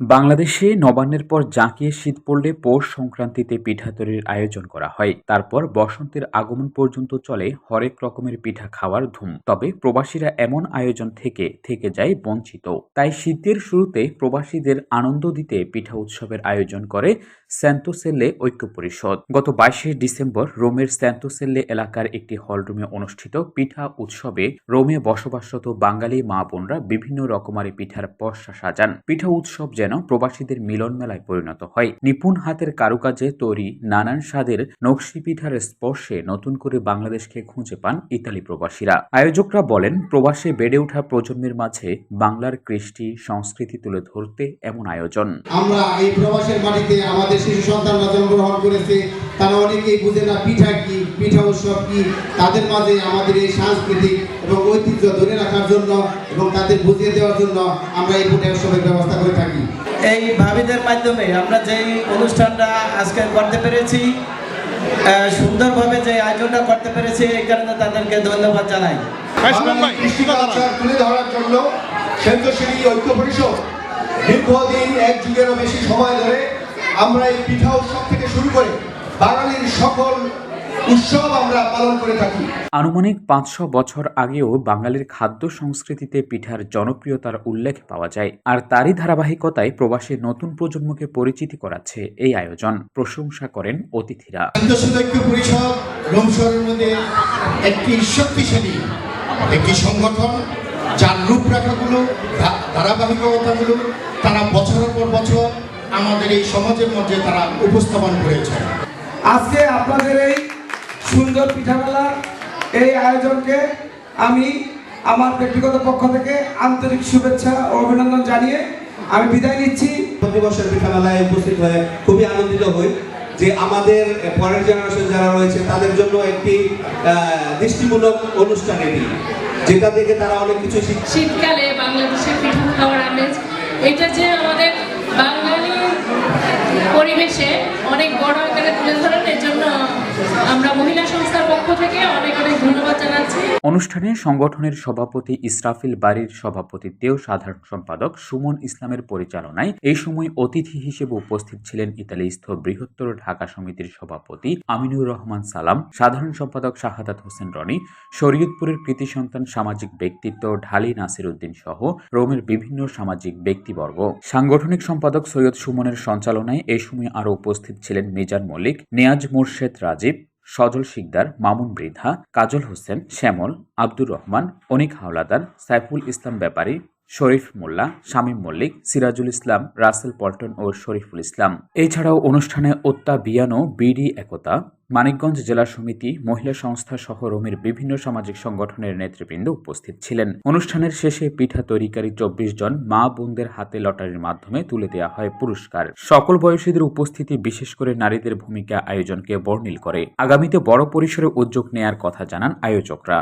বাংলাদেশে নবান্নের পর জাঁকিয়ে শীত পড়লে পৌষ সংক্রান্তিতে পিঠা তৈরির আয়োজন করা হয়। তারপর বসন্তের আগমন পর্যন্ত চলে হরেক রকমের পিঠা খাওয়ার ধুম। তবে প্রবাসীরা এমন আয়োজন থেকে থেকে যায় বঞ্চিত। তাই শীতের শুরুতে প্রবাসীদের আনন্দ দিতে পিঠা উৎসবের আয়োজন করে স্যান্তোসেল্লে ঐক্য পরিষদ। গত বাইশে ডিসেম্বর রোমের স্যান্তোসেল্লে এলাকার একটি হলরুমে অনুষ্ঠিত পিঠা উৎসবে রোমে বসবাসরত বাঙালি মা বোনরা বিভিন্ন রকমারি পিঠার পসরা সাজান। পিঠা উৎসব যেন প্রবাসীদের মিলন মেলায় পরিণত হয়। নিপুণ হাতের কারুকাজে তৈরি নানান স্বাদের নকশি পিঠার স্পর্শে নতুন করে বাংলাদেশকে খুঁজে পান ইতালি প্রবাসীরা। আয়োজকরা বলেন, প্রবাসে বেড়ে ওঠা প্রজন্মের মাঝে বাংলার কৃষ্টি সংস্কৃতি তুলে ধরতে এমন আয়োজন। আমরা এই প্রবাসের মাটিতে আমাদের শিশু সন্তানরা জন্মগ্রহণ করেছে তারা অনেকেই বুঝে না পিঠা কি পিঠা উৎসব কি তাদের মাঝে আমাদের এই সাংস্কৃতিক এবং ঐতিহ্য ধরে রাখার জন্য এবং তাদের বুঝিয়ে দেওয়ার জন্য আমরা এই পিঠা উৎসবের ব্যবস্থা করে থাকি। এই ভাবিদের মাধ্যমে আমরা যেই অনুষ্ঠানটা আজকে করতে পেরেছি আহ, সুন্দরভাবে যে আয়োজনটা করতে পেরেছি এই কারণে তাদেরকে ধন্যবাদ জানাই। তুলে ধরার জন্য সেন্দ্রশ্রী ঐক্য পরিষদ দীর্ঘদিন এক যুগেরও বেশি সময় ধরে আমরা এই পিঠা উৎসব থেকে শুরু করে বাঙালির সকল উৎসব আমরা পালন করে থাকি। আনুমানিক পাঁচশো বছর আগেও বাঙালির খাদ্য সংস্কৃতিতে পিঠার জনপ্রিয়তার উল্লেখ পাওয়া যায় আর তারই ধারাবাহিকতায় প্রবাসী নতুন প্রজন্মকে পরিচিতি করাচ্ছে এই আয়োজন প্রশংসা করেন অতিথিরা। পরিষদ মধ্যে একটি শক্তিশালী একটি সংগঠন যার রূপরেখাগুলো ধারাবাহিকতাগুলো তারা বছরের পর বছর আমাদের এই সমাজের মধ্যে তারা উপস্থাপন করেছে। আজকে আপনাদের এই সুন্দর পিঠামেলা এই আয়োজনকে আমি আমার ব্যক্তিগত পক্ষ থেকে আন্তরিক শুভেচ্ছা ও অভিনন্দন জানিয়ে আমি বিদায় নিচ্ছি। প্রতি বছর পিঠামেলায় উপস্থিত হয়ে খুবই আনন্দিত হই যে আমাদের পরের জেনারেশন যারা রয়েছে তাদের জন্য একটি দৃষ্টিমূলক অনুষ্ঠান এটি যেটা থেকে তারা অনেক কিছু শীতকালে বাংলাদেশের পিঠা খাওয়ার আমেজ এটা যে আমাদের পরিবেশে অনেক বড় আকারে তুলে ধরেন এর জন্য আমরা মহিলা সংস্থার পক্ষ থেকে অনেক অনেক অনুষ্ঠানে সংগঠনের সভাপতি ইসরাফিল বাড়ির সভাপতিত্বেও সাধারণ সম্পাদক সুমন ইসলামের পরিচালনায় এই সময় অতিথি হিসেবে উপস্থিত ছিলেন ইতালিস্থ বৃহত্তর ঢাকা সমিতির সভাপতি আমিনুর রহমান সালাম, সাধারণ সম্পাদক শাহাদাত হোসেন রনি, শরীয়তপুরের কৃতি সন্তান সামাজিক ব্যক্তিত্ব ঢালি নাসির উদ্দিন সহ রোমের বিভিন্ন সামাজিক ব্যক্তিবর্গ। সাংগঠনিক সম্পাদক সৈয়দ সুমনের সঞ্চালনায় এই সময় আরও উপস্থিত ছিলেন মিজান মল্লিক, নিয়াজ মোর্শেদ রাজীব সজল শিকদার, মামুন বৃদ্ধা, কাজল হোসেন, শ্যামল, আব্দুর রহমান, অনিক হাওলাদার, সাইফুল ইসলাম ব্যাপারী, শরীফ মোল্লা, শামীম মল্লিক, সিরাজুল ইসলাম, রাসেল পল্টন ও শরীফুল ইসলাম। এছাড়াও অনুষ্ঠানে ওত্তা বিয়ানো, বিডি একতা মানিকগঞ্জ জেলা সমিতি, মহিলা সংস্থা সহ রোমের বিভিন্ন সামাজিক সংগঠনের নেতৃবৃন্দ উপস্থিত ছিলেন। অনুষ্ঠানের শেষে পিঠা তৈরিকারী চব্বিশ জন মা বোনদের হাতে লটারির মাধ্যমে তুলে দেওয়া হয় পুরস্কার। সকল বয়সীদের উপস্থিতি বিশেষ করে নারীদের ভূমিকা আয়োজনকে বর্ণিল করে। আগামীতে বড় পরিসরে উদ্যোগ নেয়ার কথা জানান আয়োজকরা।